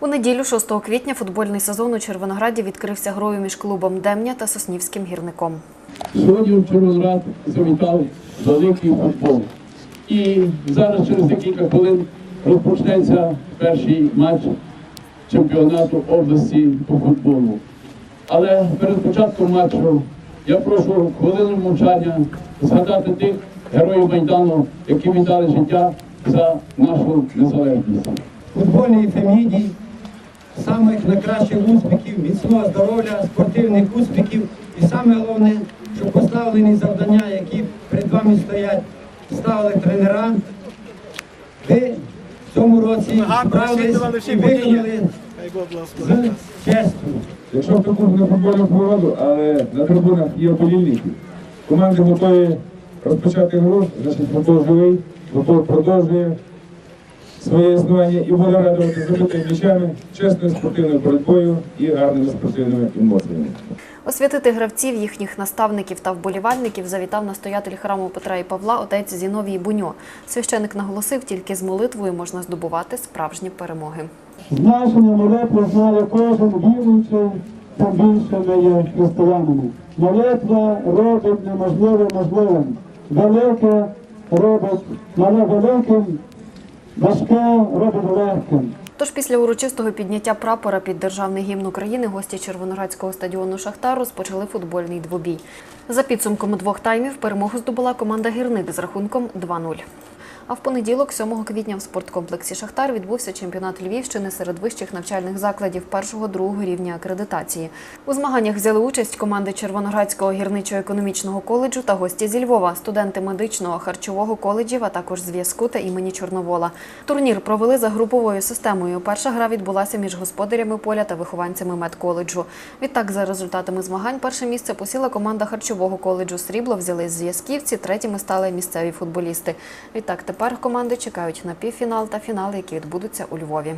У неділю 6 квітня футбольний сезон у Червонограді відкрився грою між клубом Демня та Соснівським гірником. Сьогодні в Червоноград завітав великий футбол. І зараз через декілька хвилин розпочнеться перший матч чемпіонату області по футболу. Але перед початком матчу я прошу хвилину мовчання згадати тих героїв Майдану, які віддали життя за нашу незалежність. футбольній Феміді, самих найкращих успіхів, міцного здоров'я, спортивних успіхів і саме головне, щоб поставлені завдання, які перед вами стоять, ставили тренера. Ви в цьому році справились і виконали з честю. Якщо в таку на футбольну погоду, але на трибунах є вболівники. Команди готові розпочати гру, значить футбол живий, футбол продовжує своє існування і буде радувати забитими м'ячами, чесною спортивною боротьбою і гарними спортивними емоціями. Освятити гравців, їхніх наставників та вболівальників завітав настоятель храму Петра і Павла отець Зіновій Буньо. Священик наголосив, тільки з молитвою можна здобувати справжні перемоги. Значення молитви знає кожен віруючий, тим більше ми є християнами. Молитва робить неможливе можливим. Велике робить мале великим, важке робить легким. Тож після урочистого підняття прапора під державний гімн України гості Червоноградського стадіону Шахтар розпочали футбольний двобій. За підсумком двох таймів перемогу здобула команда гірник з рахунком 2-0. А в понеділок, 7 квітня, в спорткомплексі Шахтар відбувся чемпіонат Львівщини серед вищих навчальних закладів першого-другого рівня акредитації. У змаганнях взяли участь команди Червоноградського гірничо-економічного коледжу та гості зі Львова, студенти медичного харчового коледжів, а також зв'язку та імені Чорновола. Турнір провели за груповою системою. Перша гра відбулася між господарями поля та вихованцями медколеджу. Відтак, за результатами змагань, перше місце посіла команда харчового коледжу Срібло взяли зв'язківці, третіми стали місцеві футболісти. Відтак тепер команди чекають на півфінал та фінал, які відбудуться у Львові.